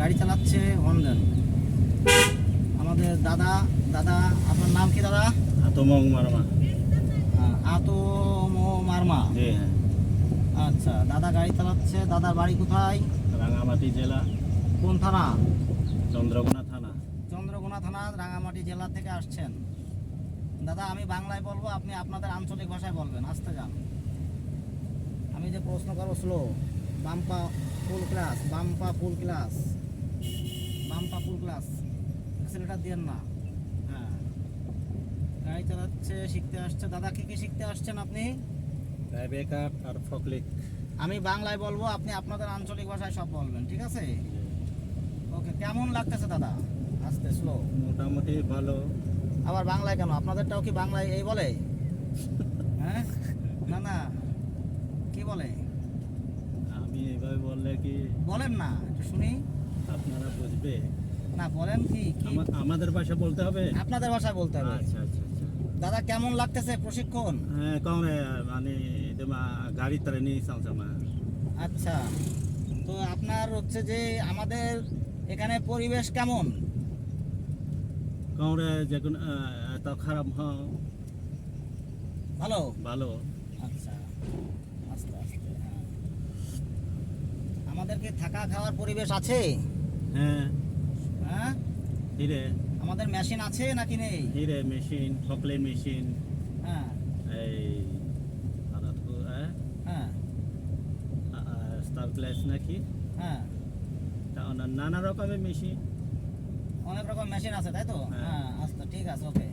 গাড়ি চালাচ্ছে হন্ডেন আমাদের দাদা দাদা আপনার নাম কি দাদা? আতমং মারমা আহ, আতো মো। মারমা জি হ্যাঁ। আচ্ছা দাদা গাড়ি চালাচ্ছে দাদার বাড়ি কোথায়? রাঙামাটি জেলা। কোন থানা? চন্দ্রকোনা থানা। চন্দ্রকোনা থানা রাঙামাটি জেলা থেকে আসছেন। দাদা আমি বাংলায় বলব আপনি আপনাদের আঞ্চলিক ভাষায় বলবেন আসতে যান। আমি যে প্রশ্ন করব slow bumper full class bumper full class bumper full class accelerator দিয়েন না। হ্যাঁ। গাড়ি চালাচ্ছে শিখতে আসছে। দাদা কি কি শিখতে আসছেন আপনি? আর ফকলিক। আমি বাংলায় বলব আপনি আপনাদের আঞ্চলিক ভাষায় সব বলবেন ঠিক আছে? ওকে কেমন লাগতেছে দাদা? আস্তে স্লো মোটামুটি ভালো। আবার বাংলায় কেন? আপনাদেরটাও কি বাংলায় এই বলে? হ্যাঁ? না না। কি বলে? আমি এভাবে বললে কি? বলেন না একটু শুনি। আপনারা বুঝবে? না বলেন কি আমাদের ভাষা বলতে হবে? আপনাদের ভাষায় বলতে হবে। আচ্ছা আচ্ছা আচ্ছা। দাদা কেমন লাগতেছে প্রশিক্ষণ? হ্যাঁ কম মানে গাড়ি তারা নিয়ে চালছামা আচ্ছা তো আপনার হচ্ছে যে আমাদের এখানে পরিবেশ কেমন? কম রে যে কোনো এত খারাপ হ ভালো? ভালো। আচ্ছা আস্তে আস্তে হ্যাঁ। আমাদের কি থাকা খাওয়ার পরিবেশ আছে? হ্যাঁ। হ্যাঁ? হিরে আমাদের মেশিন আছে নাকি নেই? হিরে মেশিন? ঠকলে মেশিন। হ্যাঁ। এই আর তো হ্যাঁ? স্টার ক্লাস নাকি? হ্যাঁ। তা নানা রকমের মেশিন। অনেক রকম মেশিন আছে তাই তো? হ্যাঁ। হ্যাঁ আচ্ছা ঠিক আছে ওকে।